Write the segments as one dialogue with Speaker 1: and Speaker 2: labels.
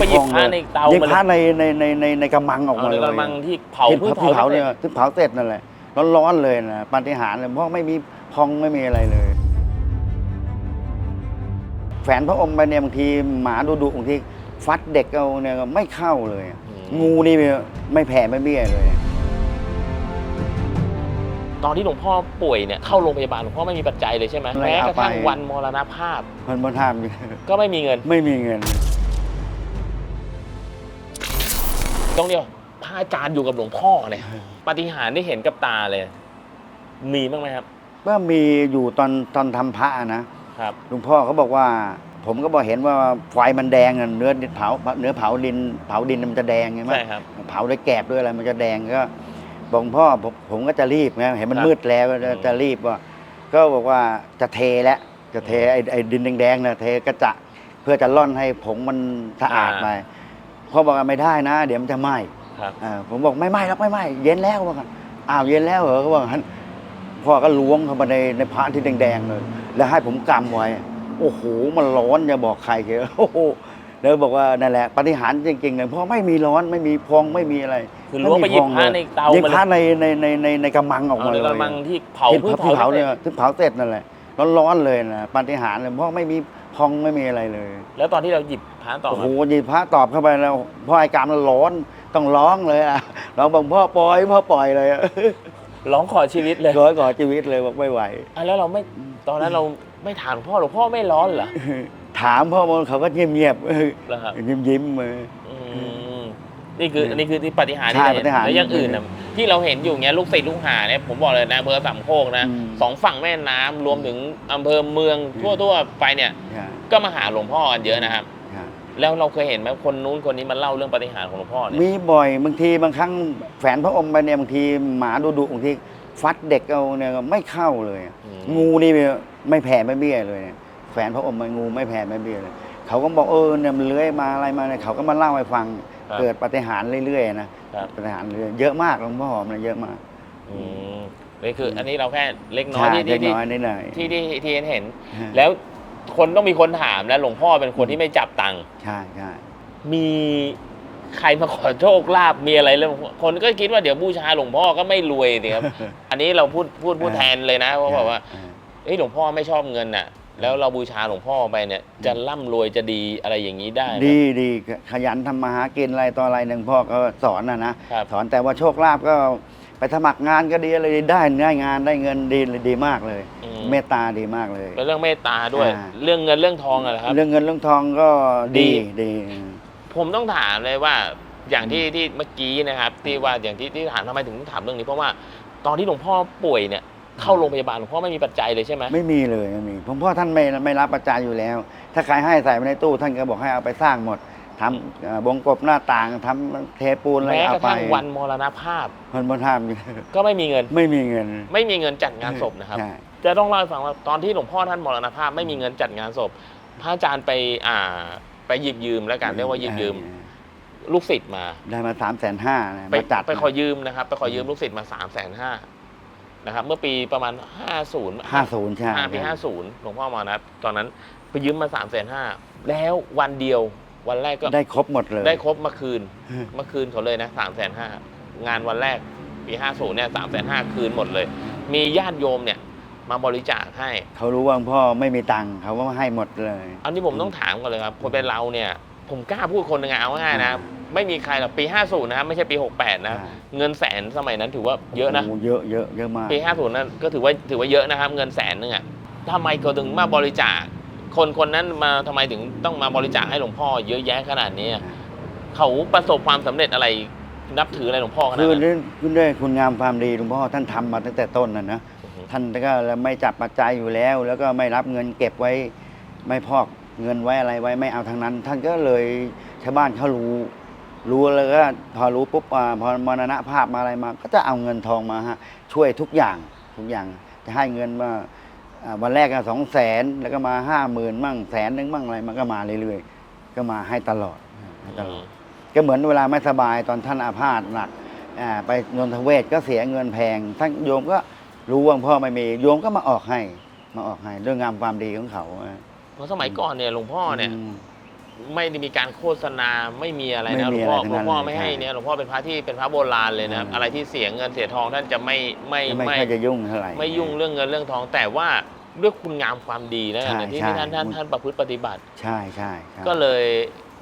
Speaker 1: ไปหยิบผ้าในเตา
Speaker 2: หยิบ
Speaker 1: มาเลย
Speaker 2: ผ้าในในในในในกำมังออก
Speaker 1: เอา
Speaker 2: มา
Speaker 1: ใน
Speaker 2: เลย
Speaker 1: กระมังที่เผา
Speaker 2: ที่
Speaker 1: เพิ่ง
Speaker 2: เพิ่ง
Speaker 1: เผา
Speaker 2: เผา
Speaker 1: เนี่
Speaker 2: เนี่ยยเพิ่งเผาเสร็จนั่นแหละร้อนๆเลยนะปาฏิหาริย์เลยเพราะไม่มีพองไม่มีอะไรเลยแฝนพระอมไปเนี่ยบางทีหมาดุดุๆบางทีฟัดเด็กเอาเนี่ยก็ไม่เข้าเลย งูนี่ไม่แผ่ไม่เบี้ยเลย
Speaker 1: ตอนที่หลวงพ่อป่วยเนี่ยเข้าโรงพยาบาลหลวงพ่อไม่มีปัจจัยเลยใช่ไหม
Speaker 2: ไม่
Speaker 1: แม้
Speaker 2: เอา
Speaker 1: กระทั่ง
Speaker 2: ไป
Speaker 1: วันมรณภาพ
Speaker 2: มันบนท่าม
Speaker 1: ก็ไม่มีเงิน
Speaker 2: ไม่มีเงิน
Speaker 1: ต้องเดียวพระอาจารย์อยู่กับหลวงพ่อเนี่ยปาฏิหาริย์ที่เห็นกับตาเลย มีบ้างไหมครับ
Speaker 2: ก็มีอยู่ตอนตอนทำพระนะครับ หลวงพ่อเขาบอกว่า ผมก็บอกเห็นว่าไฟมันแดงอะเนื้อเผาเนื้อเผาดิน เผาดินมันจะแดงใช่ไหม
Speaker 1: ใช่ครับ
Speaker 2: เผาด้วยแกบด้วยอะไรมันจะแดงก็บอกหลวงพ่อผมผมก็จะรีบไงเห็นมัน
Speaker 1: ครับ
Speaker 2: มืดแล้วจะ
Speaker 1: อืม
Speaker 2: จะรีบว่าก็บอกว่าจะเทแล้วจะเทไอ้ไอ้ดินแดงๆนะเทกระจะเพื่อจะล่อนให้ผงมันสะอาดไป พ่อบอกว่าไม่ได้นะ เดี๋ยวมันจะไหม้
Speaker 1: ครับ
Speaker 2: อ่าผมบอกไม่ไหม้หรอกไม่ไหม้เย็นแล้วว่ากันอ้าวเย็นแล้วเหรอเขาบอกงั้นพ่อก็ล้วงเข้ามาในในพระที่แดงๆเลยแล้วให้ผมกำไว้ โอ้โหมันร้อนอย่าบอกใครเถอะโอ้โหแล้วบอกว่านั่นแหละปาฏิหารย์จริงๆเลยเพราะไม่มีร้อนไม่มีพองไม่มีอะไร
Speaker 1: คือล้วงไปหยิบผ้าในเตา
Speaker 2: หยิบ
Speaker 1: มาเลย
Speaker 2: ผ้าในในในในในกำมังออก
Speaker 1: เอา
Speaker 2: มา
Speaker 1: ใน
Speaker 2: เลย
Speaker 1: กระมังที่เผา
Speaker 2: ที่
Speaker 1: เพิ่ง
Speaker 2: เพิ่ง
Speaker 1: เผา
Speaker 2: เผา
Speaker 1: เนี่
Speaker 2: เนี่ยยเพิ่งเผาเสร็จนั่นแหละร้อนๆเลยนะปาฏิหารย์เลยเพราะไม่มีพองไม่มีอะไรเลย
Speaker 1: แล้วตอนที่เราหยิบ ผ้าต่อ
Speaker 2: โอ้โหหยิบพระตอบเข้าไปแล้วพ่อไอ้กามมันร้อนต้องร้องเลยอะเราบอกพ่อปล่อยพ่อปล่อยเลยอะ
Speaker 1: ร้องขอชีวิตเลย
Speaker 2: ร้อยก่อชีวิตเลยบอกไม่ไหว
Speaker 1: อะแล้วเราไม่ตอนนั้นเราไม่ถามหลวงพ่อหลวงพ่อไม่ร้อนเหรอ
Speaker 2: ถามพ่อมันเขาก็เงียบ
Speaker 1: เหรอครับ
Speaker 2: ยิ้มยิ้มมือ
Speaker 1: นี่คือนี่คือที่ปฏิหารที่เราเห็น
Speaker 2: ปาฏิหาริย์
Speaker 1: แล้วอย่างอื่นนะที่เราเห็นอยู่เงี้ยลูกศิษย์ลูกหาเนี่ยผมบอกเลยนะอำเภอสามโคกนะสองฝั่งแม่น้ำรวมถึงอำเภอเมืองทั่วทั่วๆไปเนี่ย ก็มาหาหลวงพ่อกันเยอะนะครับ แล้วเราเคยเห็นไหมคนนู้นคนนี้มาเล่าเรื่องปฏิหารย์ของหลวงพ่อเนี่ย
Speaker 2: มีบ่อยบางทีบางครั้งแฝนพระอมไปเนี่ยบางทีหมาดุดุๆบางทีฟัดเด็กเอาเนี่ยไม่เข้าเลย
Speaker 1: อืม
Speaker 2: งูนี่ไม่แผ่ไม่เบี้ยเลยเนี่ยแฝนพระอมไปงูไม่แผ่ไม่เบี้ยเลยเขาก็บอกเออเนี่ยมันเลื้อยมาอะไรมาเนี่ยเขาก็มาเล่าให้ฟัง
Speaker 1: ครับ
Speaker 2: เกิดปาฏิหารย์เรื่อยๆนะครับปาฏิหารย์เรื่อยเยอะมากหลวงพ่อมันเยอะมาก
Speaker 1: อืมนี่คืออันนี้เราแค่เล็กน้อย
Speaker 2: ใช่
Speaker 1: ที่
Speaker 2: เล็
Speaker 1: ที่
Speaker 2: กน้อยนิดหน่อย
Speaker 1: ที่ที่ที่เห็น
Speaker 2: ฮะ
Speaker 1: แล้ว คนต้องมีคนถามแล้วหลวงพ่อเป็นคนที่ไม่จับตังค์
Speaker 2: ใช่ใช่
Speaker 1: มีใครมาขอโชคลาภมีอะไรเรื่องคนก็คิดว่าเดี๋ยวบูชาหลวงพ่อก็ไม่รวยสิครับ อันนี้เราพูดพูดพูดแทนเลยนะเพราะแบบว่า
Speaker 2: เออ
Speaker 1: เอ้ยหลวงพ่อไม่ชอบเงินน่ะ แล้วเราบูชาหลวงพ่อไปเนี่ย จะร่ำรวยจะดีอะไรอย่างนี้ได้ไหม
Speaker 2: ดีดีขยันทำมาหากินอะไรต่ออะไรหนึ่งพ่อก็สอนนะนะครับสอนแต่ว่าโชคลาภก็ ไปสมัครงานก็ดีอะไรดีได้ได้งานได้เงินดีดีมากเลย
Speaker 1: อืม
Speaker 2: เมตตาดีมากเลย
Speaker 1: แล้วเรื่องเมตตาด้วย
Speaker 2: อ่า
Speaker 1: เรื่องเงินเรื่องทองอะเหรอครับ
Speaker 2: เรื่องเงินเรื่องทองก็ดี
Speaker 1: ดี
Speaker 2: ดี
Speaker 1: ผมต้องถามเลยว่าอย่างที่ที่เมื่อกี้นะครับ ที่ว่าอย่างที่ที่ถามทำไมถึงถามเรื่องนี้เพราะว่าตอนที่หลวงพ่อป่วยเนี่ยเข้าโรงพยาบาลหลวงพ่อไม่มีปัจจัยเลยใช่ไหม
Speaker 2: ไม่มีเลยไม่มีผมพ่อท่านไม่ไม่รับประจานอยู่แล้ว ถ้าใครให้ใส่ไปในตู้ท่านก็บอกให้เอาไปสร้างหมด ทำเอ่อบงกบหน้าต่างทำเทปูนอะไร
Speaker 1: แม้
Speaker 2: เอา
Speaker 1: กระ
Speaker 2: ไป
Speaker 1: ทั่งวันมรณภาพ
Speaker 2: มันบนท่าม
Speaker 1: ก็ไม่มีเงิน
Speaker 2: ไม่มีเงิน
Speaker 1: ไม่มีเงินจัดงานศพนะครับ
Speaker 2: ใช่
Speaker 1: จะต้องเล่าให้ฟังว่าตอนที่หลวงพ่อท่านมรณภาพไม่มีเงินจัดงานศพ พระอาจารย์ไปอ่าไปหยิบยืมแล้วกันเรียกว่าหยิบยืมลูกศิษย์มา
Speaker 2: ได้มาสามแสนห้า
Speaker 1: ไป
Speaker 2: มาจัด
Speaker 1: ไปขอยืมนะครับ ไปขอยืมลูกศิษย์มา3ามแสนห้านะครับ เมื่อปีประมาณ50
Speaker 2: ห้าศูนย์ใช่
Speaker 1: ห้าปีห้าศูนย์หลวงพ่อมานะตอนนั้นไปยืมมา3ามแสนห้าแล้ววันเดียว วันแรกก็
Speaker 2: ได้ครบหมดเลย
Speaker 1: ได้ครบมาคืนมาคืนเขาเลยนะสามแสนห้างานวันแรกปีห้าศูนย์เนี่ยสามแสนห้าคืนหมดเลย มีญาติโยมเนี่ยมาบริจาคให้
Speaker 2: เขารู้ว่าพ่อไม่มีตังค์เขาก็ให้หมดเลย
Speaker 1: อันนี้ผมต้องถามก่อนเลยครับ คนเป็นเราเนี่ย ผมกล้าพูดคนหนึ่งอะเอาง่ายๆนะ ไม่มีใครหรอกปี 50 นะครับไม่ใช่ปี 68 นะ
Speaker 2: ใช่
Speaker 1: เงินแสนสมัยนั้นถือว่าเยอะนะ
Speaker 2: โเยอะเยอะเยอะมาก
Speaker 1: ปี 50 นั้นก็ถือว่าถือว่าเยอะนะครับ เงินแสนนึงอะทำไมเขาถึงมาบริจาค คนคนนั้นมาทำไมถึงต้องมาบริจาคให้หลวงพ่อเยอะแยะขนาดนี้อะเขาประสบความสำเร็จอะไรนับถืออะไรหลวงพ่อขนาด
Speaker 2: คือ
Speaker 1: นั้น
Speaker 2: ด้วยด้วยคุณงามความดีหลวงพ่อท่านทำมาตั้งแต่ต้นนะนะ
Speaker 1: อือฮึ
Speaker 2: ท่านก็ไม่จับปัจจัยอยู่แล้ว แล้วก็ไม่รับเงินเก็บไว้ ไม่พอกเงินไว้อะไรไว้ไม่เอาทางนั้น ท่านก็เลยชาวบ้านเขารู้ รู้แล้วก็พอรู้ปุ๊บอ่าพอมรณภาพมาอะไรมา ก็จะเอาเงินทองมาฮะช่วยทุกอย่างทุกอย่างจะให้เงินมาอ่า วันแรกก็สองแสนแล้วก็มาห้าหมื่นมั่งแสนนึงมั่งอะไรมันก็มาเรื่อยๆ ก็มาให้ตลอดให้ตลอด ก็เหมือนเวลาไม่สบายตอนท่านอาพาธหนักอ่าไปนนทเวศก็เสียเงินแพงท่านโยมก็รู้ว่าพ่อไม่มี โยมก็มาออกให้ มาออกให้เรื่องงามความดีของเขา
Speaker 1: เพราะสมัยก่อนเนี่ยหลวงพ่อเนี่ย
Speaker 2: ม
Speaker 1: ไม่ได้มีการโฆษณาไม่มีอะไร
Speaker 2: ไม่
Speaker 1: นะหล
Speaker 2: มี
Speaker 1: วงพ่อ
Speaker 2: อะไร
Speaker 1: หล
Speaker 2: ทั้
Speaker 1: ว
Speaker 2: ง
Speaker 1: งพ่อ
Speaker 2: นั้น
Speaker 1: ไม่
Speaker 2: เลย
Speaker 1: ให้
Speaker 2: ใช่
Speaker 1: เนี่ยหลวงพ่อเป็นพระที่เป็นพระโบราณเลยนะครับ
Speaker 2: อืม
Speaker 1: อะไรที่เสียเงินเสียทองท่านจะไม่ไม่
Speaker 2: ไม่
Speaker 1: ไม่
Speaker 2: ค่อยจะยุ่งเท่าไหร่
Speaker 1: ไม่ยุ่งเรื่องเงินเรื่องทอง แต่ว่าด้วยคุณงามความดีนะ
Speaker 2: ใช่
Speaker 1: ที่
Speaker 2: ใช่
Speaker 1: ที่ท่านท่านท่านประพฤติปฏิบัติ
Speaker 2: ใช่ใช่ใช่
Speaker 1: ก็เลย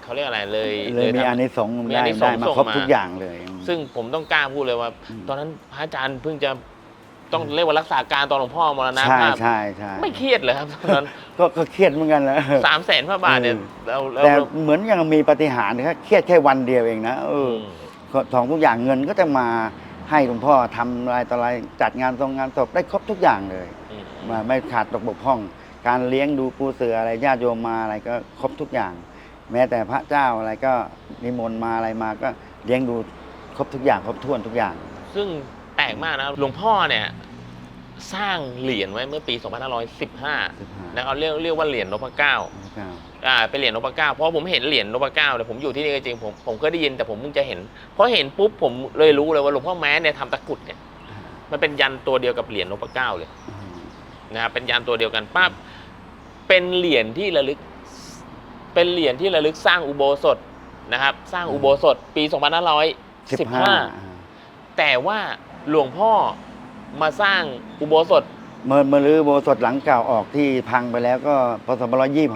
Speaker 1: เขาเรียกอะไรเลย
Speaker 2: เลยมี
Speaker 1: ทำ
Speaker 2: อานิสงส์
Speaker 1: มี
Speaker 2: ได้
Speaker 1: อานิส
Speaker 2: ได้
Speaker 1: งส์
Speaker 2: มา
Speaker 1: ส่ง
Speaker 2: ครบ
Speaker 1: มา
Speaker 2: ทุกอย่างเลย
Speaker 1: ซึ่งผมต้องกล้าพูดเลยว่า
Speaker 2: อืม
Speaker 1: ตอนนั้นพระอาจารย์เพิ่งจะ ต้องเรียกว่ารักษาการตอนหลวงพ่อมรณ
Speaker 2: ใช่
Speaker 1: ภาพ
Speaker 2: ใช่ใช่
Speaker 1: ไม่เครียดเลยครับตอนนั้น
Speaker 2: ก็ก็เครียดเหมือนกันแล้ว
Speaker 1: สามแสนพระบาทเนี่ย
Speaker 2: เออ
Speaker 1: เราเรา
Speaker 2: แต่เหมือนยังมีปาฏิหารย์แค่เครียดแค่วันเดียวเองนะเอ
Speaker 1: อื
Speaker 2: อ
Speaker 1: ม
Speaker 2: ก็ของทุกอย่างเงินก็จะมาให้หลวงพ่อทำอะไรต่ออะไรจัดงานทรงงานศพได้ครบทุกอย่างเลย
Speaker 1: อืม
Speaker 2: มาไม่ขาดตกบกพร่อง การเลี้ยงดูปูเสืออะไรญาติโยมมาอะไรก็ครบทุกอย่าง แม้แต่พระเจ้าอะไรก็นิมนต์มาอะไรมาก็เลี้ยงดูครบทุกอย่างครบถ้วนทุกอย่าง
Speaker 1: ซึ่ง แปลกมากนะหลวงพ่อเนี่ยสร้างเหรียญไว้เมื่อปี 2515แล้วเอาเรียกเรียกว่าเหรียญนพเก้าอ่าเป็นเหรียญนพเก้าเพราะผมเห็นเหรียญนพเก้าเนี่ยผมอยู่ที่นี่ก็จริงผมผมก็ได้ยินแต่ผมเพิ่งจะเห็นเพราะเห็นปุ๊บผมเลยรู้เลยว่าหลวงพ่อแม้เนี่ยทำตะกรุดเนี่ยมันเป็นยันตัวเดียวกับเหรียญนพเก้าเลยนะครับเป็นยันตัวเดียวกันปั๊บเป็นเหรียญที่ระลึก เป็นเหรียญที่ระลึกสร้างอุโบสถนะครับ สร้างอุโบสถปี 2515 แต่ว่า หลวงพ่อมาสร้างอุโบสถ
Speaker 2: เมื่อเมื่อรื้อโบสถ์หลังเก่าออกที่พังไปแล้วก็พศ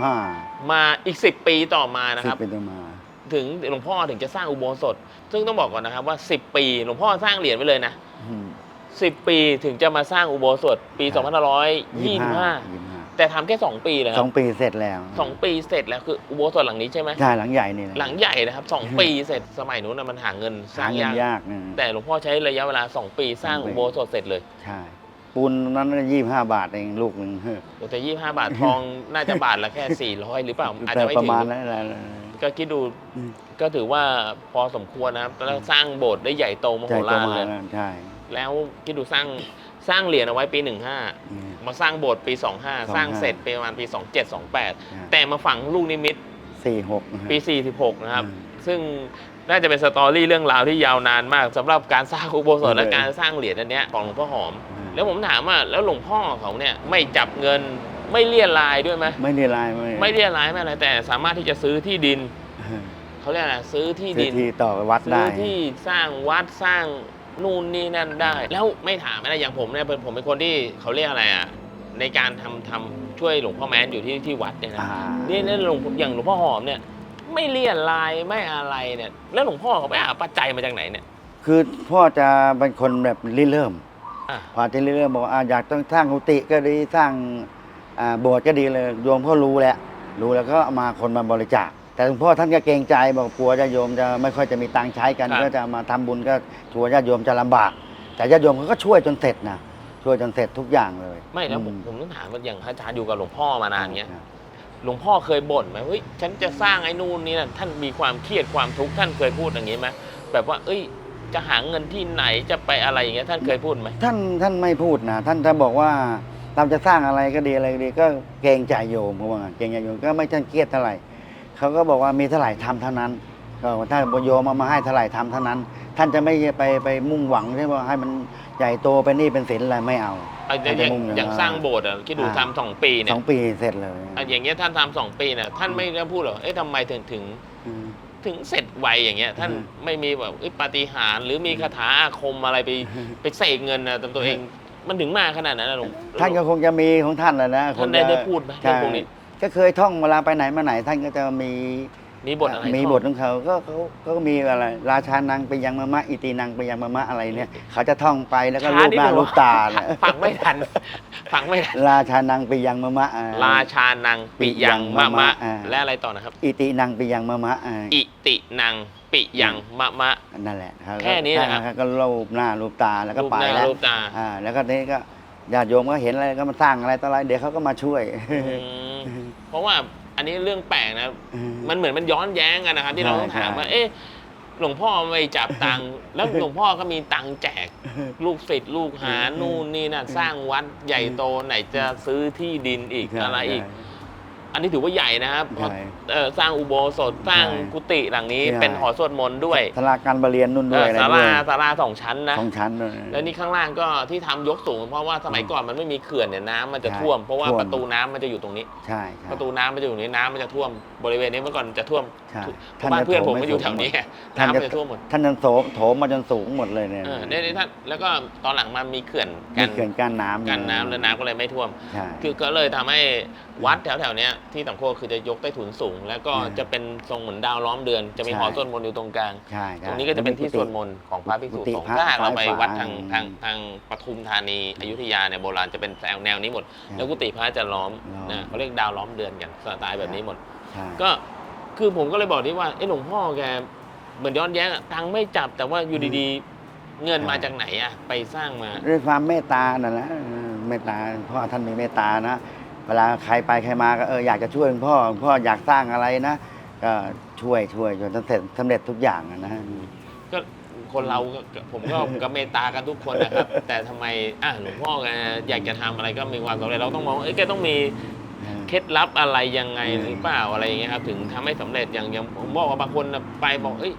Speaker 2: 125
Speaker 1: มาอีก 10 ปีต่อมานะ
Speaker 2: สิ
Speaker 1: ครับ
Speaker 2: เป็นต้นมา
Speaker 1: ถึงหลวงพ่อถึงจะสร้างอุโบสถ ซึ่งต้องบอกก่อนนะครับว่า 10 ปีหลวงพ่อสร้างเหรียญไว้เลยนะ
Speaker 2: อืม
Speaker 1: 10 ปีถึงจะมาสร้างอุโบสถปี
Speaker 2: ครับ
Speaker 1: 2525 แต่ทำแค่ 2 ปีเลยค
Speaker 2: ส
Speaker 1: รั
Speaker 2: อบงปีเสร็จแล้ว
Speaker 1: สองปีเสร็จแล้วคืออุโบสถหลังนี้ใช่ไหม
Speaker 2: ใช่หลังใหญ่นี่แหละ
Speaker 1: หลังใหญ่นะครับสองปีเสร็จสมัยนู้นนะมันหาเงินสร้า
Speaker 2: หางเงิน
Speaker 1: ยาก
Speaker 2: ยากนะ
Speaker 1: แต่หลวงพ่อใช้ระยะเวลา 2 ปีสร้าง
Speaker 2: สองปี
Speaker 1: อุโบสถเสร็จเลย
Speaker 2: ใช่ปูนนั้นยี่ห้าบาทเองลูกหนึ่ง
Speaker 1: โอ้แต่25บาททองน่าจะบาทละแค่ 400 หรือเปล่าอาจ
Speaker 2: แต่
Speaker 1: จะไม่
Speaker 2: ประ
Speaker 1: ถึง
Speaker 2: มาณนั้นแหละ
Speaker 1: ก็คิดดู
Speaker 2: อืม
Speaker 1: ก็ถือว่าพอสมควรนะครับแล้วสร้างโบสถ์ได้ใหญ่โตมโห
Speaker 2: ใจป
Speaker 1: ฬา
Speaker 2: ระ
Speaker 1: ร
Speaker 2: มา
Speaker 1: เล
Speaker 2: ณ
Speaker 1: ย
Speaker 2: นั้นใช่
Speaker 1: แล้วคิดดูสร้าง สร้างเหรียญเอาไว้ปี
Speaker 2: อืม
Speaker 1: 15 มาสร้างโบสถ์ปี 25 สร้างเสร็จปีประมาณปี 27 28 แต่มาฝังลูกนิมิต
Speaker 2: สี่หก
Speaker 1: ปี 46 นะครับ
Speaker 2: อืม
Speaker 1: ซึ่งน่าจะเป็นสตอรี่เรื่องราวที่ยาวนานมากสำหรับการสร้างอุโบสถและ
Speaker 2: เลย
Speaker 1: การสร้างเหรียญอันเนี้ยของหลวงพ่อหอม
Speaker 2: อืม
Speaker 1: แล้วผมถามว่าแล้วหลวงพ่อเขาเนี่ยไม่จับเงินไม่เลี่ยรายด้วยไหม
Speaker 2: ไม่ได้ลายไม่
Speaker 1: ไม่เลี่ยรายไม่อะไรแต่สามารถที่จะซื้อที่ดินเขาเรียกอะไรซื้อที่
Speaker 2: ซื้
Speaker 1: ดิ
Speaker 2: อนที่ต่อวัด
Speaker 1: ซื้
Speaker 2: ได้
Speaker 1: อที่สร้างวัดสร้าง นู่นนี่นั่นได้ แล้วไม่ถามนะอย่างผมเนี่ยเป็นผมเป็นคนที่เขาเรียกอะไรอะในการทำทำช่วยหลวงพ่อแม้นอยู่ที่ที่วัดเนี่ยนะ
Speaker 2: อ่า
Speaker 1: นี่นี่หลวงอย่างหลวงพ่อหอมเนี่ย ไม่เลี่ยนลายไม่อะไรเนี่ยแล้วหลวงพ่อเขาไปหาปัจจัยมาจากไหนเนี่ย
Speaker 2: คือพ่อจะเป็นคนแบบริเริ่ม
Speaker 1: อะ
Speaker 2: พอจะริเริ่มบอกว่าอ่าอยากต้องสร้างกุฏิก็ดีสร้างอ่าโบสถ์ก็ดีเลยโยมก็รู้แล้วรู้แล้วก็เอามาคนมาบริจาค แต่หลวงพ่อท่านก็เกรงใจบอกกลัวญาติโยมจะไม่ค่อยจะมีตังค์ใช้กันก็จะมาทำบุญก็กลัวญาติโยมจะลำบาก แต่ญาติโยมเขาก็ช่วยจนเสร็จนะช่วยจนเสร็จทุกอย่างเลย
Speaker 1: ไม่แล้วผม
Speaker 2: อื
Speaker 1: ผมต้องถามว่าอย่างพระอาจารย์อยู่กับหลวงพ่อมานานเงี้ย
Speaker 2: ครับ
Speaker 1: หลวงพ่อเคยบ่นไหมเฮ้ยฉันจะสร้างไอ้นู่นนี่นั่นท่านมีความเครียดความทุกข์ท่านเคยพูดอย่างนี้ไหมแบบว่า เอ้ย จะหาเงินที่ไหนจะไปอะไรอย่างเงี้ยท่านเคยพูดไหม
Speaker 2: ท่านท่านไม่พูดนะท่านจะบอกว่าเราจะสร้างอะไรก็ดีอะไรก็ดีก็เกรงใจโยมเพราะว่าเกรงใจโยมก็ไม่ท่านเครียดเท่าไหร่ เขาก็บอกว่ามีเท่าไหร่ทำเท่านั้นก็ถ้าโยมเอามาให้เท่าไหร่ทำเท่านั้น ท่านจะไม่ไปไปมุ่งหวังใช่ไหมว่าให้มันใหญ่โตเป็นหนี่เป็นสินอะไรไม่เอา
Speaker 1: เอาอย่าง
Speaker 2: ท่านจะมุ่งอย่าง
Speaker 1: อย่าง
Speaker 2: นั้น
Speaker 1: สร้างโบสถ์อะคิดดู
Speaker 2: อ่า
Speaker 1: ทำสองปีเนี่
Speaker 2: ส
Speaker 1: ย
Speaker 2: องปีเสร็จเลย
Speaker 1: อะอย่างเงี้ยท่านทำสองปีเนี่ยท่านไม่ได้พูดหรอกเอ๊ะทำไมถึงถึง
Speaker 2: อืม
Speaker 1: ถึงเสร็จไวอย่างเงี้ย ท่าน
Speaker 2: อืม
Speaker 1: ไม่มีแบบเอ้ยปาฏิหาริย์หรือมีคาถาอาคมอะไรไปไปเสกเงินนะแต่ตัวเองมันถึงมาขนาดนั้นนะหลวง
Speaker 2: ท่านก็คงจะมีของท่านแหละนะ
Speaker 1: ท่านได้
Speaker 2: คงจะ
Speaker 1: ได้พูดไหมเรื่อง
Speaker 2: ใช่
Speaker 1: พวกนี้
Speaker 2: ก็เคยท่องเวลาไปไหนมาไหน ท่านก็จะมี
Speaker 1: มีบทอะไร
Speaker 2: มี
Speaker 1: ท่อง
Speaker 2: บทของเขาก็เขาก็มีอะไร ราชานังไปยังมะมะอิตินังไปยังมะมะอะไรเนี่ย เขาจะท่องไปแล้วก็
Speaker 1: ช้
Speaker 2: รูปหน้า
Speaker 1: ดง
Speaker 2: รูปตาเนี่ย
Speaker 1: ฟังไม่ทันฟังไม่ทัน
Speaker 2: ราชานังไปยังมะมะอ่า
Speaker 1: ราชานังปิยังมะมะ
Speaker 2: อ่า
Speaker 1: และอะไรต่อนะครับ
Speaker 2: อิตินังไปยังมะมะอ่า
Speaker 1: อิตินังปิยังมะมะ
Speaker 2: นั่นแหละรับ
Speaker 1: แค่นี้นะครับ
Speaker 2: ใช่ก็รูปหน้ารูปตาแล้วก็
Speaker 1: รูป
Speaker 2: ไป
Speaker 1: หน้า
Speaker 2: แล้ว
Speaker 1: รูปตา
Speaker 2: อ่าแล้วก็นี้ก็ญาติโยมก็เห็นอะไรก็มาสร้างอะไรต่ออะไรเดี๋ยวเขาก็มาช่วย
Speaker 1: อืม เพราะว่าอันนี้เรื่องแปลกนะมันเหมือนมันย้อนแย้งกันนะครับ ที่เราต้องถามว่า
Speaker 2: ใช่
Speaker 1: เอ๊ะหลวงพ่อไม่จับตังค์ แล้วหลวงพ่อก็มีตังค์แจก ลูกศิษย์ลูกหานู่นนี่นั่นสร้างวัดใหญ่โตไหนจะซื้อที่ดินอีกอะไรอีก อันนี้ถือว่าใหญ่นะครับ
Speaker 2: ใช่
Speaker 1: เอ่อสร้างอุโบสถสร้าง
Speaker 2: ใช่
Speaker 1: กุฏิหลังนี้
Speaker 2: ใช่
Speaker 1: เป็นหอสวดมนต์ด้วย
Speaker 2: ศาลาการประเรียนนู่น
Speaker 1: เอ
Speaker 2: ด้วย
Speaker 1: อ
Speaker 2: อะไร
Speaker 1: ศา
Speaker 2: ด้ว
Speaker 1: ลายศาลาสองชั้นนะ
Speaker 2: สองชั้นด้วย
Speaker 1: แล้วนี่ข้างล่างก็ที่ทำยกสูง เพราะว่าสมัยก่อนมันไม่มีเขื่อนเนี่ยน้ำมันจะ
Speaker 2: ใช่
Speaker 1: ท่วม เพราะว่า
Speaker 2: ท่วม
Speaker 1: ประตูน้ำมันจะอยู่ตรงนี้
Speaker 2: ใช่ใช่
Speaker 1: ประตูน้ำมันจะอยู่ตรงนี้น้ำมันจะท่วม บริเวณนี้เมื่อก่อนจะท่วม
Speaker 2: ใช่
Speaker 1: เพราะบ้านเพื่อนผมก็อยู่แถวนี้
Speaker 2: ท่าน
Speaker 1: น้ำ
Speaker 2: จะ
Speaker 1: มันจะท่วมหมด
Speaker 2: ท่านจะโถมโถมมาจนสูงหมดเลยเนี่ย
Speaker 1: เออเนี่ยเนี่ยท่านแล้วก็ตอนหลังมามีเขื่อน
Speaker 2: มี
Speaker 1: กัน
Speaker 2: เขื่อนกั้นน้ำ
Speaker 1: กันน้ำแล้วน้ำก็เลยไม่ท่วม
Speaker 2: ใช่
Speaker 1: คือก็เลยทำให้วัดแถวๆเนี้ยที่สังโคกคือจะยกใต้ถุนสูง แล้วก็
Speaker 2: อืม
Speaker 1: จะเป็นทรงเหมือนดาวล้อมเดือน จะมี
Speaker 2: ใช่
Speaker 1: หอสวดมนต์อยู่ตรงกลาง
Speaker 2: ใช่
Speaker 1: ตรงนี้ก็จะเป็นที่สวดมนต์ของพระภิกษุ
Speaker 2: กุฏิ
Speaker 1: สงฆ์
Speaker 2: พระ
Speaker 1: ถ้าหากเราไป
Speaker 2: ซ้ายขวา
Speaker 1: วัดทาง
Speaker 2: อืม
Speaker 1: ทางทางปทุมธานีอยุธยาเนี่ยโบราณจะเป็นแนวแนวนี้หมด แล้วกุฏิพระจะล้อม
Speaker 2: ล้อม
Speaker 1: นะเขาเรียกดาวล้อมเดือนกันสไตล์แบบนี้หมด
Speaker 2: ใช่
Speaker 1: ก็คือผมก็เลยบอกที่ว่าเอ้หลวงพ่อแกเหมือนย้อนแย้งอะตังค์ไม่จับแต่ว่าอยู่ดีๆ เงินมาจากไหนอะไปสร้างมา
Speaker 2: ด้วยความเมตตาน่ะนะเออเมตตาพ่อท่านมีเมตตานะ เวลาใครไปใครมาก็เอออยากจะช่วยหลวงพ่อหลวงพ่ออยากสร้างอะไรนะก็ช่วยช่วยจนสำเร็จสำเร็จทุกอย่างอะนะ
Speaker 1: ก็คนเราก็ผมก็ ก็เมตตากันทุกคนนะครับ แต่ทำไมอะหลวงพ่อแกอยากจะทำอะไรก็มีความสำเร็จเราต้องมองว่าเอ้ยแกต้องมี เคล็ดลับอะไรยังไง
Speaker 2: อืม
Speaker 1: หรือเปล่าอะไรอย่างเงี้ยครับถึงทำให้สำเร็จอย่างอย่างผมบอกว่าบางคนน่ะไปบอกเอ้ย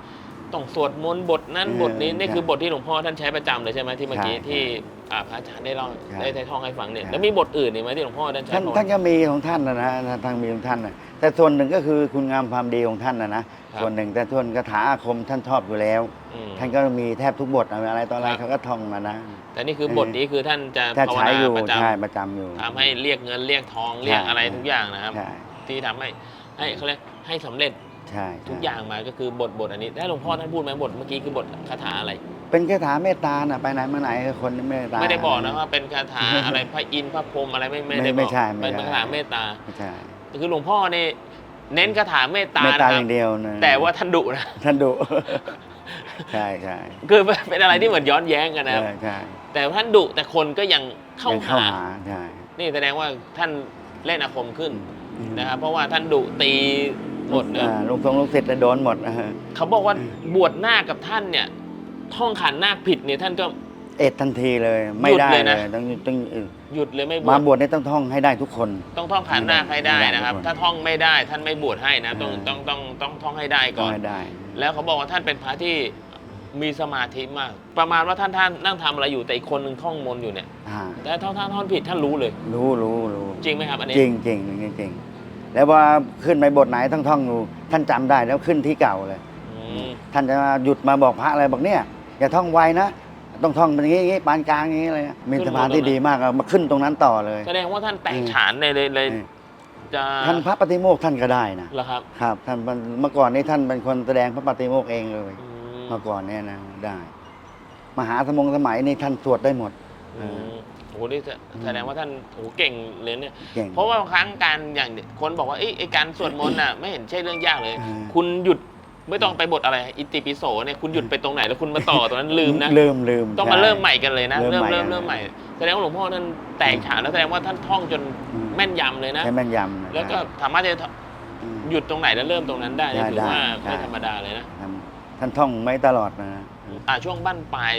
Speaker 1: ต้องสวดมนต์บทนั้นบทนี้นี่คือบทที่หลวงพ่อท่านใช้ประจำเลยใช่ไหมที่เมื่อกี้ที่ อ่าพระอาจารย์ได้เล่าได้ได้ท่องให้ฟังเนี่ยแล้วมีบทอื่นอีกไหมที่หลวงพ่อท่านใช้
Speaker 2: ท่าน
Speaker 1: ภาว
Speaker 2: ท่าน
Speaker 1: นา
Speaker 2: ก็มีของท่านนะนะทางมีของท่านนะแต่ส่วนหนึ่งก็คือคุณงามความดีของท่านนะนะครับส่วนหนึ่งแต่ส่วนคาถาอาคมท่านชอบอยู่แล้ว
Speaker 1: อืม
Speaker 2: ท่านก็มีแทบทุกบทอะไรต่ออะไร
Speaker 1: ครับ
Speaker 2: เขาก็ท่องมานะ
Speaker 1: แต่นี่คือบทนี้คือท่านจะ
Speaker 2: ถ้า
Speaker 1: ภาว
Speaker 2: ใช้
Speaker 1: นา
Speaker 2: อยู่
Speaker 1: ประจ
Speaker 2: ใช่ประจำอยู่ำ
Speaker 1: ทำให้เรียกเงินเรียกทองเรียก
Speaker 2: ใช่
Speaker 1: อะไรทุกอย่างนะครับ
Speaker 2: ใช่
Speaker 1: ที่ทำให้ให้เขาเรียกให้สำเร็จ
Speaker 2: ใช่
Speaker 1: ทุกอย่างมาก็คือบทบทอันนี้ได้หลวงพ่อท่านพูดไหมบทเมื่อกี้คือบทคาถาอะไร
Speaker 2: เป็นคาถาเมตตาน่ะไปไหนมาไหนคนเมตตา
Speaker 1: ไม่ได้บอกนะว่าเป็นคาถาอะไรพระอินทร์พระพรหมอะไรไม่ไม่ได้
Speaker 2: ไม่
Speaker 1: บ
Speaker 2: ไม่
Speaker 1: อก
Speaker 2: ใช่ไม่
Speaker 1: เป็น
Speaker 2: ใช่
Speaker 1: คาถาเมตตา
Speaker 2: ไม่ใช่
Speaker 1: คือหลวงพ่อนี่เน้นคาถาเมตตา
Speaker 2: เมตตา
Speaker 1: นะค
Speaker 2: อ
Speaker 1: รับ
Speaker 2: ย่างเดียวนะ
Speaker 1: แต่ว่าท่านดุนะ
Speaker 2: ท่านดุ ใช่ใช่
Speaker 1: คือเป็นอะไรที่เหมือนย้อนแย้งกันนะครับ
Speaker 2: ใช่ใช่
Speaker 1: แต่ท่านดุแต่คนก็ยังเข้า
Speaker 2: ยังเข้า
Speaker 1: หา
Speaker 2: หาใช่
Speaker 1: นี่แสดงว่าท่านเล่นอาคมขึ้นนะครับ เพราะว่าท่านดุตีหมดเนี่ย
Speaker 2: อ่าลุงทรงลุงศิษย์น่ะโดนหมดนะฮะ
Speaker 1: เขาบอกว่าบวชหน้าคกับท่านเนี่ย ท่องขันนาคผิดเนี่ยท่านก็
Speaker 2: เอ็ดทันทีเลยไม่
Speaker 1: หยุด
Speaker 2: ได้
Speaker 1: เลย
Speaker 2: เล
Speaker 1: นะ
Speaker 2: ยต้องต้องเออ
Speaker 1: หยุดเลยไม่บว
Speaker 2: มา
Speaker 1: ช
Speaker 2: บวชนี่ต้องท่องให้ได้ทุกคน
Speaker 1: ต้องท่องขันนาคให้ได้นะครับ
Speaker 2: ไม่ได้
Speaker 1: ถ้าท่องไม่ได้ท่านไม่บวชให้นะต้อง
Speaker 2: อ่า
Speaker 1: ต้องต้องต้องท่องให้ได้
Speaker 2: ต้
Speaker 1: ก่
Speaker 2: อง
Speaker 1: อน
Speaker 2: ให้ได้
Speaker 1: แล้วเขาบอกว่าท่านเป็นพระที่มีสมาธิมาก ประมาณว่าท่านท่านนั่งทำอะไรอยู่แต่อีกคนหนึ่งท่องมนต์อยู่เนี่ย
Speaker 2: อ่า
Speaker 1: แต่ท่านท่านท่อนผิดท่านรู้เลย
Speaker 2: รู้รู้รู้
Speaker 1: จริงไหมครับอันนี้
Speaker 2: จริงจริงจริงจริงแล้วว่าขึ้นไปบทไหนต้องท่องดูท่านจำได้แล้วขึ้นที่เก่าเลย
Speaker 1: อืม
Speaker 2: ท่านจะหยุดมาบอกพระอะไรบอกเนี่ย อย่าท่องไวนะ ต้องท่องเป็นอย่างนี้อย่างนี้ปานกลางอย่างนี้เลยมีสมาธิดีมากอะมาขึ้นตรงนั้นต่อเลย
Speaker 1: แสดงว่าท่านแตกฉานในเลยเลย
Speaker 2: อืม
Speaker 1: จะ
Speaker 2: ท่านพระปฏิโมกข์ท่านก็ได้นะ
Speaker 1: เหรอครับ
Speaker 2: ครับ ท่านเป็นเมื่อก่อนนี้ท่านเป็นคนแสดงพระปฏิโมกข์เองเลย
Speaker 1: อืม
Speaker 2: เมื่อก่อนเนี่ยนะได้ มหาสมงสมัยนี่ท่านสวดได้หมด
Speaker 1: อืมโอ้โหนี่แสแสดงว่าท่านโอ้โหเก่งเลยเนี่ย
Speaker 2: เก่ง
Speaker 1: เพราะว่าบางครั้งการอย่างคนบอกว่าเอ้ยไอ้การสวดมนต์น่ะไม่เห็นใช่เรื่องยากเลย
Speaker 2: อืม
Speaker 1: คุณหยุด ไม่ต้องไปบทอะไร อิติปิโสเนี่ยคุณหยุดไปตรงไหนแล้วคุณมาต่อตรงนั้นลืมนะ
Speaker 2: ลืมลืม
Speaker 1: ต้องมา
Speaker 2: ใช่
Speaker 1: เริ่มใหม่กันเลยนะ
Speaker 2: เริ่
Speaker 1: เริ่ม
Speaker 2: มใหม่
Speaker 1: เริ่ม
Speaker 2: กัน
Speaker 1: เริ่มใหม่แสดงว่าหลวงพ่อท่านแตกฉานแล้วแสดงว่าท่านท่องจน
Speaker 2: อืม
Speaker 1: แม่นยำเลยนะ
Speaker 2: ใช้แม่นยำนะ
Speaker 1: แล้วก็สามารถจะ
Speaker 2: อืม
Speaker 1: หยุดตรงไหนแล้วเริ่มตรงนั้นได้นี่
Speaker 2: ได้
Speaker 1: ถือว่า
Speaker 2: ได้
Speaker 1: ไม่ธรรมดาเลยนะ
Speaker 2: ทำท่านท่องไม่ตลอดนะ
Speaker 1: อ่าช่วงบั้นปลาย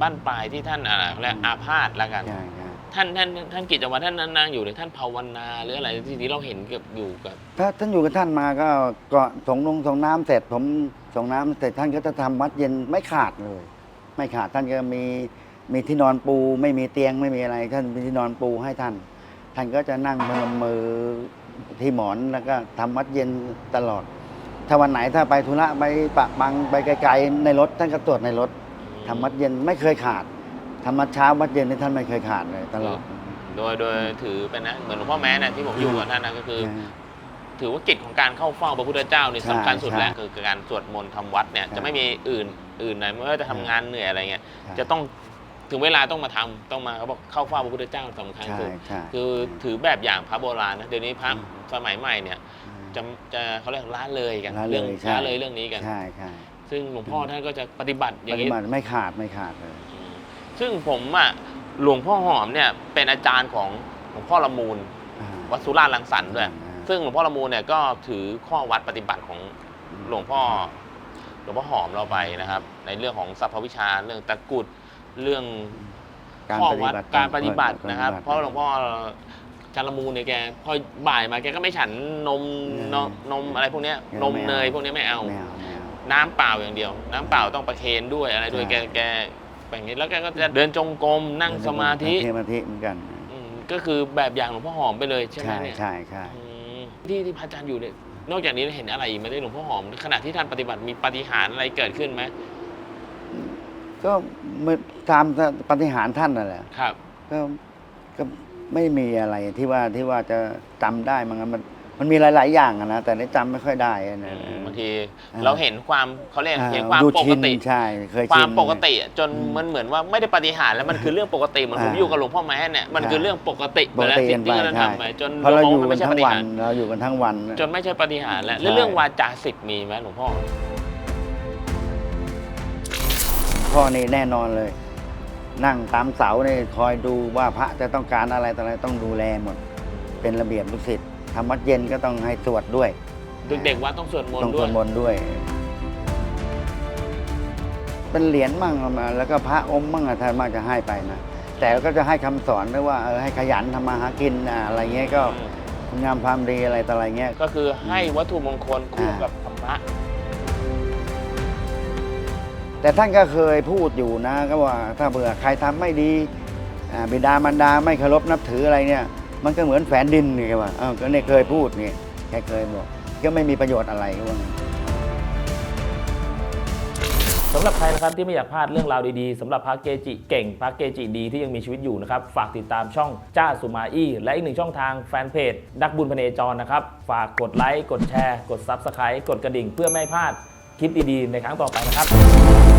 Speaker 1: บั้นปลายที่ท่านอะไรเขาเรียกอาพาธแล้วกัน
Speaker 2: ใช่ใช่
Speaker 1: ท่านท่านท่านกิจวัตรท่านนั่งๆอยู่เลยท่านภาวนาหรืออะไรที่นี้เราเห็นกับอยู่กับ
Speaker 2: ถ้าท่านอยู่กับท่านมาก็ก็ส่งลงส่งน้ำเสร็จผมส่งน้ำเสร็จท่านก็จะทำวัดเย็นไม่ขาดเลย ไม่ขาดท่านก็มีมีที่นอนปู ไม่มีเตียงไม่มีอะไร ท่านมีที่นอนปูให้ท่าน ท่านก็จะนั่งพนมมือที่หมอนแล้วก็ทำวัดเย็นตลอด ถ้าวันไหนถ้าไปธุระไปปะบังไปไกลๆในรถ ท่านก็ตรวจในรถทำวัดเย็นไม่เคยขาด ทำวัดเช้าวัดเย็นนี่ท่านไม่เคยขาดเลยตลอด
Speaker 1: โดยโดยถือเป็นนะเหมือนหลวงพ่อแม้นะที่ผมอยู่กับท่านนะก็คือ ถือว่ากิจของการเข้าเฝ้าพระพุทธเจ้านี่
Speaker 2: ใช่
Speaker 1: สำคัญสุด
Speaker 2: ใช่
Speaker 1: แล้วคือการสวดมนต์ทำวัดเนี่ย
Speaker 2: ใช่
Speaker 1: จะไม่มีอื่นอื่นไหนไม่ว่าจะทำงานเหนื่อยอะไรเงี้ย
Speaker 2: ใช่
Speaker 1: จะต้องถึงเวลาต้องมาทำต้องมาเขาบอกเข้าเฝ้าพระพุทธเจ้าสำคัญ
Speaker 2: ใช่
Speaker 1: สุด
Speaker 2: ใช่
Speaker 1: คือถือแบบอย่างพระโบราณนะเดี๋ยวนี้พระ
Speaker 2: อืม
Speaker 1: สมัยใหม่เนี่ยจะจะเขาเรียกละเลยกัน
Speaker 2: ละเลย
Speaker 1: เรื่อง
Speaker 2: ใช่
Speaker 1: ละเลยเรื่องนี้กัน
Speaker 2: ใช่ใช่
Speaker 1: ซึ่งหลวงพ่อท่านก็จะปฏิบัติอ
Speaker 2: ป
Speaker 1: ย่าง
Speaker 2: ฏิ
Speaker 1: นี้
Speaker 2: บัติไม่ขาดไม่ขาดเลย
Speaker 1: อืม ซึ่งผมอะหลวงพ่อหอมเนี่ยเป็นอาจารย์ของหลวงพ่อละมูล
Speaker 2: อ่า
Speaker 1: วัดสุราษฎร์รังสรรค์ด้วย
Speaker 2: อ่า
Speaker 1: ซึ่งหลวงพ่อละมูลเนี่ยก็ถือข้อวัดปฏิบัติของหลวงพ่อ หลวงพ่อหอมเราไปนะครับ ในเรื่องของสัพพวิชาเรื่องตะกรุดเรื่อง
Speaker 2: การ
Speaker 1: ข้อ
Speaker 2: ปฏิ
Speaker 1: วัด
Speaker 2: บัติ
Speaker 1: การปฏิบัตินะครับ
Speaker 2: ก
Speaker 1: เพราะหลวงพ่อจารมูเนี่ยแกพอบ่ายมาแกก็ไม่ฉันนม
Speaker 2: อืม
Speaker 1: นมนมอะไรพวกเนี้ย
Speaker 2: แก
Speaker 1: นม
Speaker 2: ไม่เอา
Speaker 1: เนยพวกเนี้ยไม่เอา
Speaker 2: ไม่เอาไม่เอา
Speaker 1: น้ำเปล่าอย่างเดียว น้ำเปล่าต้องประเคนด้วยอะไรด้วย
Speaker 2: ใช่
Speaker 1: แกแก แบบนี้แล้วแกก็จะเดินจงกรมนั่งสมาธิ
Speaker 2: สมาธิเหมือนกัน
Speaker 1: อืมก็คือแบบอย่างหลวงพ่อหอมไปเลยใช่ไหม
Speaker 2: ใช่
Speaker 1: เนี่ย
Speaker 2: ใช่ใช่
Speaker 1: อืมที่ที่พระอาจารย์อยู่เนี่ยนอกจากนี้เห็นอะไรอีกไหมได้หลวงพ่อหอมขณะที่ท่านปฏิบัติมีปาฏิหารย์อะไรเกิดขึ้นไหม
Speaker 2: ก็เมื่อตามปฏิหารย์ท่านนั่นแหละ
Speaker 1: ครับ
Speaker 2: ก็ก็ไม่มีอะไรที่ว่าที่ว่าจะจำได้มั้งมัน มันมีหลาย ๆ อย่างอะนะแต่ได้จำไม่ค่อยได้อะนะ
Speaker 1: บางที
Speaker 2: อ่า
Speaker 1: เราเห็นความเขาเรียก
Speaker 2: อ่า
Speaker 1: เห็นความ
Speaker 2: ดู
Speaker 1: ป
Speaker 2: ชิ
Speaker 1: ก
Speaker 2: น
Speaker 1: ติ
Speaker 2: ใช่เคย
Speaker 1: ควา
Speaker 2: ชิ
Speaker 1: ม
Speaker 2: น
Speaker 1: ปกติอะจน
Speaker 2: อืม
Speaker 1: มันเหมือนว่าไม่ได้ปฏิหารย์แล้วมันคือเรื่องปกติเหมือนผม
Speaker 2: อ่า
Speaker 1: อยู่กับหลวงพ่อแม้เนี่ยมันคือ
Speaker 2: ใช่
Speaker 1: เรื่องปกติ
Speaker 2: ป
Speaker 1: ไป
Speaker 2: ก
Speaker 1: แล้ว
Speaker 2: ติ
Speaker 1: สิ่
Speaker 2: กั
Speaker 1: ง
Speaker 2: น
Speaker 1: ที่
Speaker 2: ไป
Speaker 1: เรา
Speaker 2: ใช่
Speaker 1: ทำไปจน
Speaker 2: เพราะเราอยู่
Speaker 1: มง
Speaker 2: กั
Speaker 1: ไม่
Speaker 2: น
Speaker 1: ใช่
Speaker 2: ทั้
Speaker 1: ป
Speaker 2: ง
Speaker 1: ฏิ
Speaker 2: วัน
Speaker 1: หารย์
Speaker 2: เราอยู่กันทั้งวัน
Speaker 1: จนไม่ใช่ปฏิหารย์แล้ว
Speaker 2: ใช่
Speaker 1: แล้วเรื่องวาจาสิบมีไหมหลวงพ่อ
Speaker 2: พ่อนี่แน่นอนเลย นั่งตามเสาเนี่ยคอยดูว่าพระจะต้องการอะไรต่ออะไรต้องดูแลหมด เป็นระเบียบลูกศิษย์ ทำวัดเย็นก็ต้องให้สวดด้วย
Speaker 1: เด็กๆวัดต้องสวดมน
Speaker 2: ต้อง
Speaker 1: ต์
Speaker 2: ส
Speaker 1: ด้ว
Speaker 2: วยดมนต์ด้วย เป็นเหรียญมั่งเอามา แล้วก็พระอมมั่งอะท่านมากจะให้ไปนะแต่ก็จะให้คำสอนด้วยว่าเออให้ขยันทำมาหากินอะอะไรเงี้ยก็คุณงามความดีอะไรต่ออะไรเงี้ย
Speaker 1: ก็คือให้วัตถุมงคลคู่
Speaker 2: อ่ากั
Speaker 1: กับธรรมะ
Speaker 2: แต่ท่านก็เคยพูดอยู่นะ ก็ว่าถ้าเผื่อใครทำไม่ดีอ่าบิดามารดาไม่เคารพนับถืออะไรเนี่ย มันก็เหมือนแฝนดินนี่ว่าเออก็เนี่ยเคยพูดนี่แกเคยบอก ก็ไม่มีประโยชน์อะไรว่า
Speaker 3: สำหรับใครนะครับที่ไม่อยากพลาดเรื่องราวดีๆสำหรับพระเกจิเก่งพระเกจิดีที่ยังมีชีวิตอยู่นะครับ ฝากติดตามช่องจ้าสุมาอี้และอีกหนึ่งช่องทางแฟนเพจนักบุญพเนจรนะครับ ฝากกดไลค์ กดแชร์ กด Subscribe กดกระดิ่งเพื่อไม่ให้พลาดคลิปดีๆ ในครั้งต่อไปนะครับ